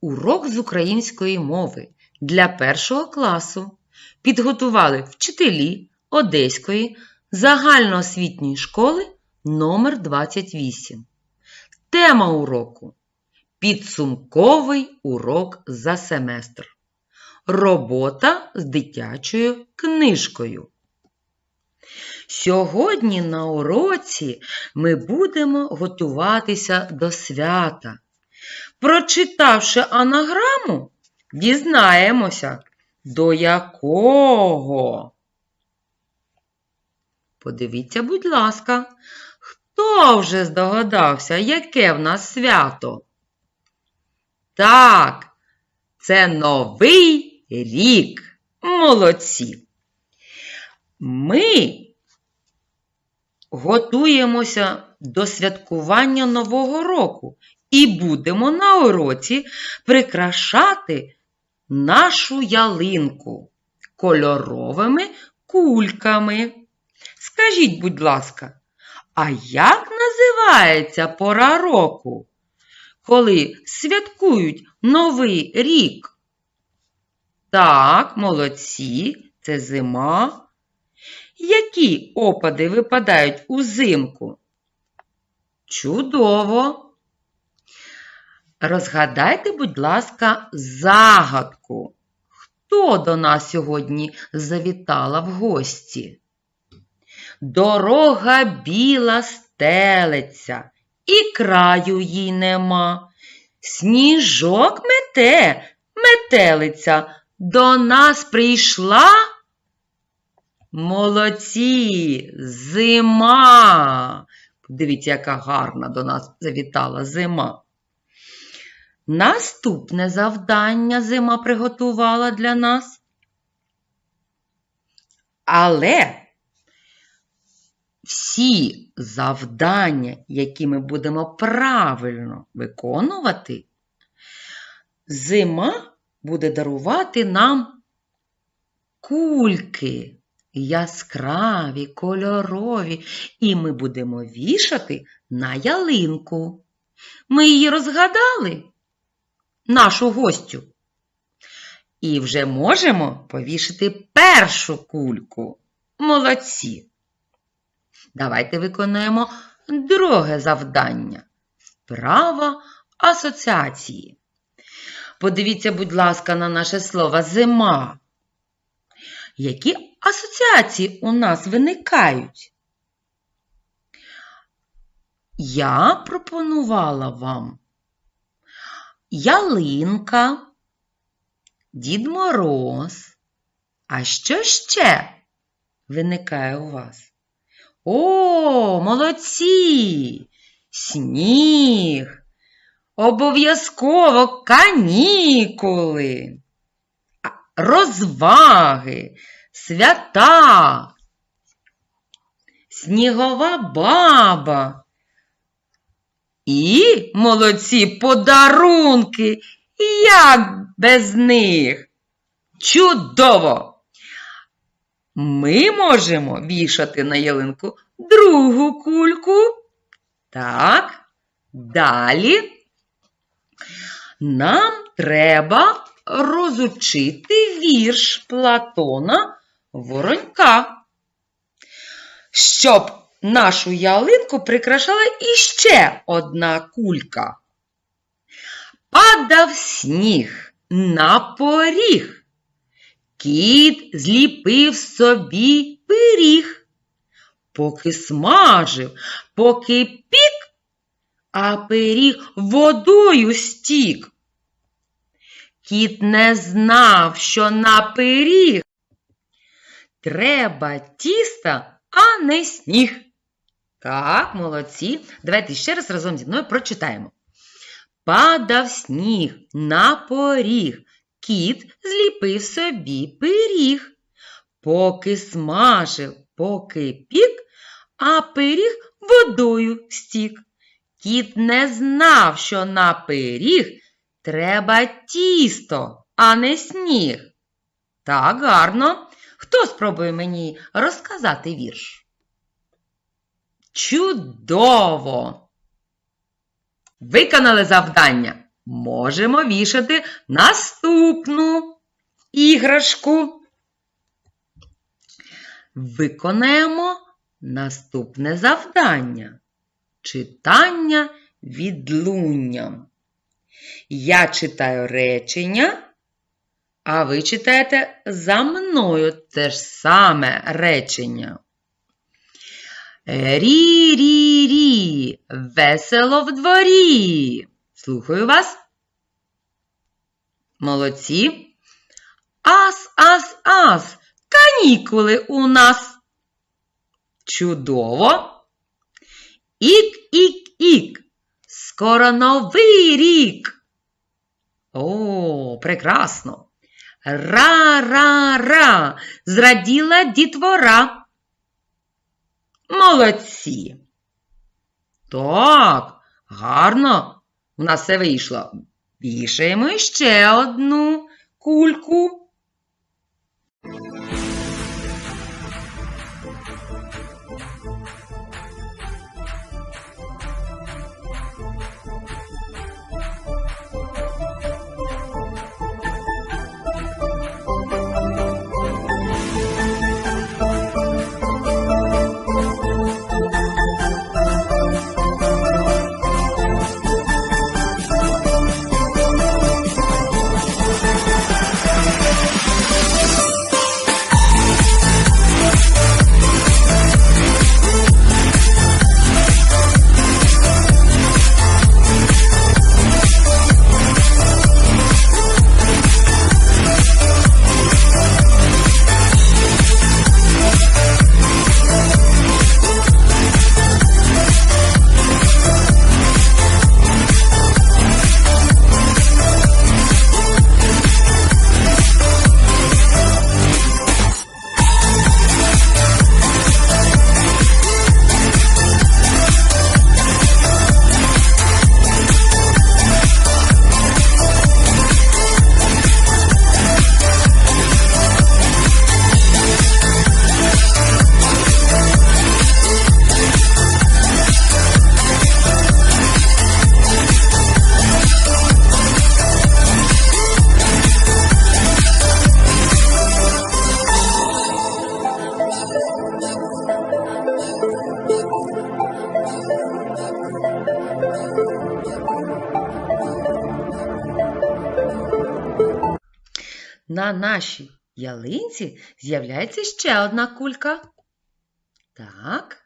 урок з української мови для першого класу. Підготували вчителі Одеської загальноосвітньої школи номер 28. Тема уроку Підсумковий урок за семестр. Робота з дитячою книжкою. Сьогодні на уроці ми будемо готуватися до свята. Прочитавши анаграму, дізнаємося, до якого. Подивіться, будь ласка, хто вже здогадався, яке в нас свято? Так, це новий рік. Молодці. Ми готуємося до святкування Нового року і будемо на уроці прикрашати нашу ялинку кольоровими кульками. Скажіть, будь ласка, а як називається пора року, коли святкують Новий рік? Так, молодці, це зима. Які опади випадають узимку? Чудово! Розгадайте, будь ласка, загадку. Хто до нас сьогодні завітала в гості? Дорога біла стелиться, і краю їй нема. Сніжок мете, метелиця, до нас прийшла. Молодці, зима. Дивіться, яка гарна до нас завітала зима. Наступне завдання зима приготувала для нас. Але всі завдання, які ми будемо правильно виконувати, зима буде дарувати нам кульки яскраві, кольорові, і ми будемо вішати на ялинку. Ми її розгадали, нашу гостю. І вже можемо повішати першу кульку. Молодці. Давайте виконуємо друге завдання. Вправа асоціації. Подивіться, будь ласка, на наше слово зима. Які асоціації у нас виникають? Я пропонувала вам ялинка, Дід Мороз. А що ще виникає у вас? О, молодці! Сніг! Обов'язково канікули, розваги, свята, снігова баба. І молодці подарунки, як без них. Чудово! Ми можемо вішати на ялинку другу кульку. Так, далі нам треба розучити вірш Платона Воронька, щоб нашу ялинку прикрашала іще одна кулька. Падав сніг на поріг. Кіт зліпив собі пиріг, поки смажив, поки пік, а пиріг водою стік. Кіт не знав, що на пиріг треба тіста, а не сніг. Так, молодці. Давайте ще раз разом зі мною прочитаємо. Падав сніг на поріг. Кіт зліпив собі пиріг, поки смажив, поки пік, а пиріг водою стік. Кіт не знав, що на пиріг треба тісто, а не сніг. Так, гарно. Хто спробує мені розказати вірш? Чудово! Виконали завдання. можемо вішати наступну іграшку. Виконаємо наступне завдання читання відлунням. Я читаю речення, а ви читаєте за мною те ж саме речення. Рі-рі-рі, весело в дворі. Слухаю вас. Молодці. Ас, ас, ас, канікули у нас. Чудово. Ік, ік, ік. Скоро новий рік. О, прекрасно. Ра-ра-ра. Зраділа дітвора. Молодці. Так, гарно. У нас все вийшло. Вішаємо ще одну кульку. На нашій ялинці з'являється ще одна кулька. Так.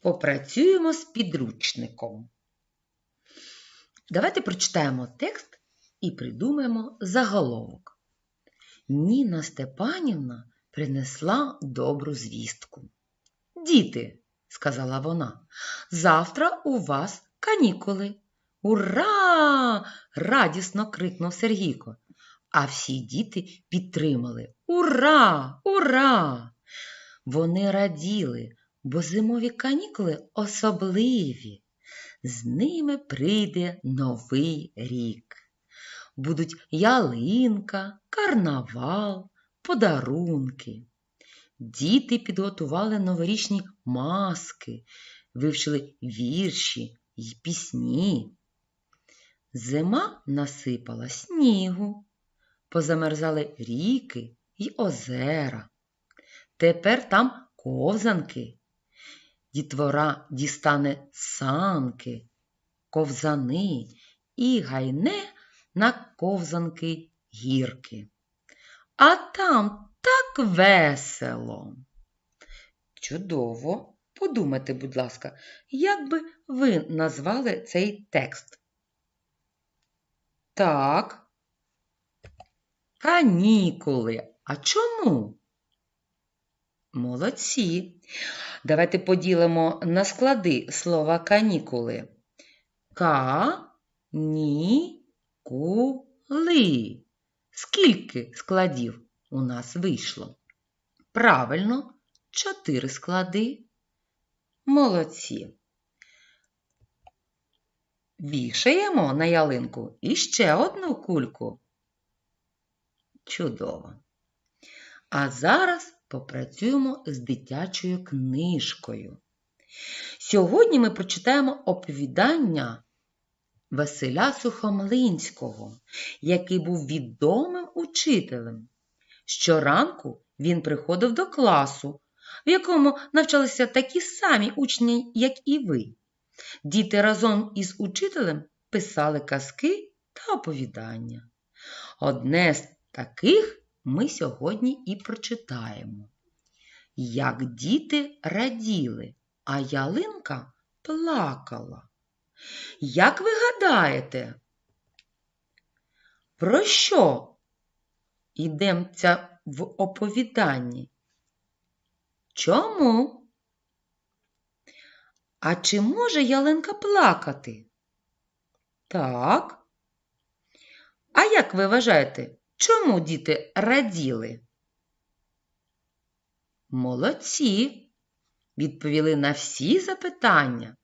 Попрацюємо з підручником. Давайте прочитаємо текст і придумаємо заголовок. Ніна Степанівна принесла добру звістку. Діти, сказала вона, завтра у вас канікули. Ура! радісно крикнув Сергійко. А всі діти підтримали Ура! Ура! Вони раділи, бо зимові канікули особливі. З ними прийде новий рік. Будуть ялинка, карнавал, подарунки. Діти підготували новорічні маски, вивчили вірші й пісні. Зима насипала снігу, позамерзали ріки й озера. Тепер там ковзанки. Дітвора дістане санки, ковзани і гайне на ковзанки гірки. А там так весело. Чудово. Подумайте, будь ласка, як би ви назвали цей текст? Так. Канікули. А чому? Молодці. Давайте поділимо на склади слова канікули. Ка-ні-ку-ли. Скільки складів у нас вийшло? Правильно, чотири склади. Молодці. Вішаємо на ялинку іще одну кульку. Чудово. А зараз попрацюємо з дитячою книжкою. Сьогодні ми прочитаємо оповідання Василя Сухомлинського, який був відомим учителем. Щоранку він приходив до класу, в якому навчалися такі самі учні, як і ви. Діти разом із учителем писали казки та оповідання. Одне з таких ми сьогодні і прочитаємо. Як діти раділи, а ялинка плакала. Як ви гадаєте, про що йдеться в оповіданні? Чому? А чи може ялинка плакати? Так. А як ви вважаєте, чому діти раділи? Молодці! Відповіли на всі запитання.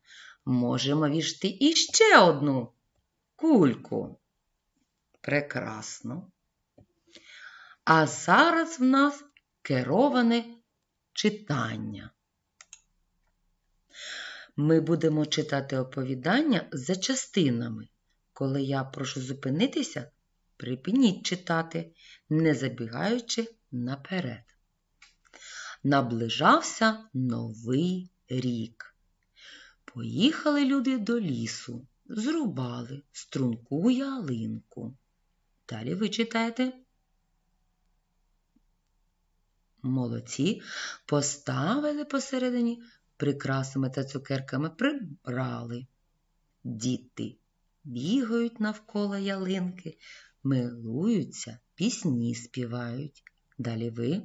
Можемо вішти іще одну кульку. Прекрасно. А зараз в нас кероване читання. Ми будемо читати оповідання за частинами. Коли я прошу зупинитися, припиніть читати, не забігаючи наперед. Наближався новий рік. Поїхали люди до лісу, зрубали струнку ялинку. Далі ви читаєте. Молодці поставили посередині, прикрасами та цукерками прибрали. Діти бігають навколо ялинки, милуються, пісні співають. Далі ви.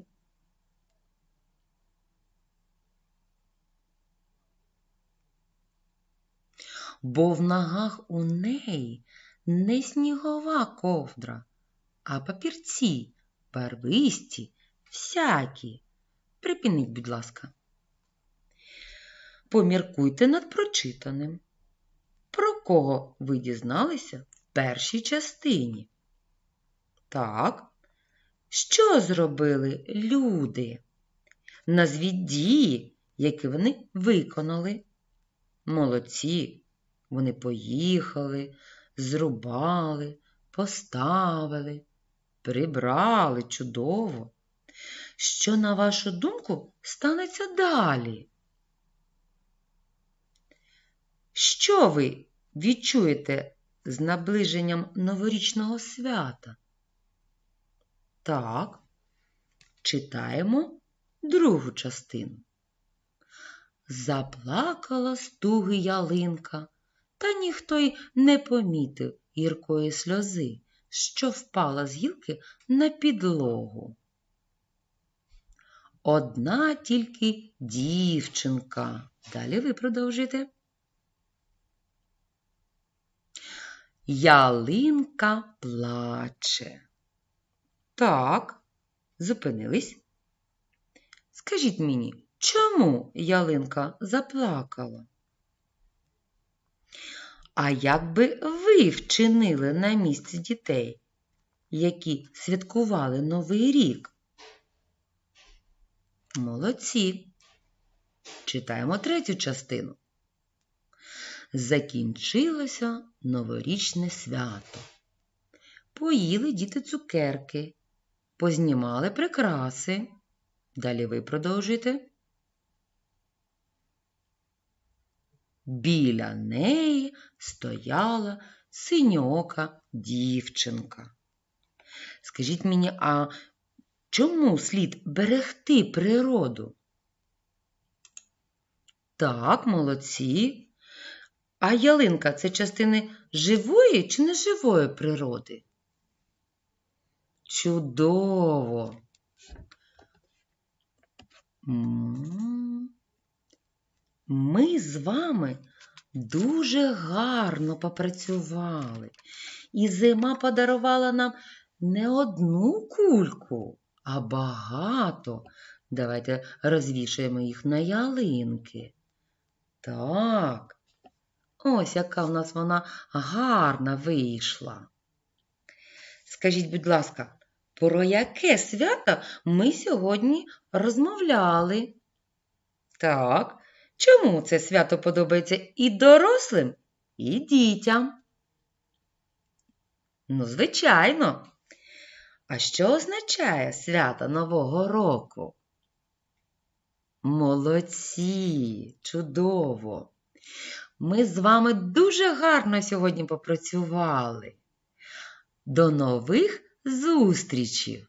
Бо в ногах у неї не снігова ковдра, а папірці, барвисті, всякі. Припиніть, будь ласка. Поміркуйте над прочитаним. Про кого ви дізналися в першій частині? Так. Що зробили люди? Назвіть дії, які вони виконали. Молодці, вони поїхали, зрубали, поставили, прибрали чудово. Що, на вашу думку, станеться далі? Що ви відчуєте з наближенням новорічного свята? Так, читаємо другу частину. Заплакала стуги ялинка, та ніхто й не помітив гіркої сльози, що впала з гілки на підлогу. Одна тільки дівчинка. Далі ви продовжите. Ялинка плаче. Так, зупинились. Скажіть мені, чому ялинка заплакала? А як би ви вчинили на місці дітей, які святкували Новий рік? Молодці. Читаємо третю частину. Закінчилося новорічне свято. Поїли діти цукерки, познімали прикраси. Далі ви продовжуєте. Біля неї стояла синьока дівчинка. Скажіть мені, а чому слід берегти природу? Так, молодці. А ялинка це частини живої чи неживої природи? Чудово. Ми з вами дуже гарно попрацювали, і зима подарувала нам не одну кульку, а багато. Давайте розвішаємо їх на ялинки. Так, ось яка в нас вона гарна вийшла. Скажіть, будь ласка, про яке свято ми сьогодні розмовляли? Так, чому це свято подобається і дорослим, і дітям? Ну, звичайно. А що означає свято Нового року? Молодці, чудово. Ми з вами дуже гарно сьогодні попрацювали. До нових зустрічей!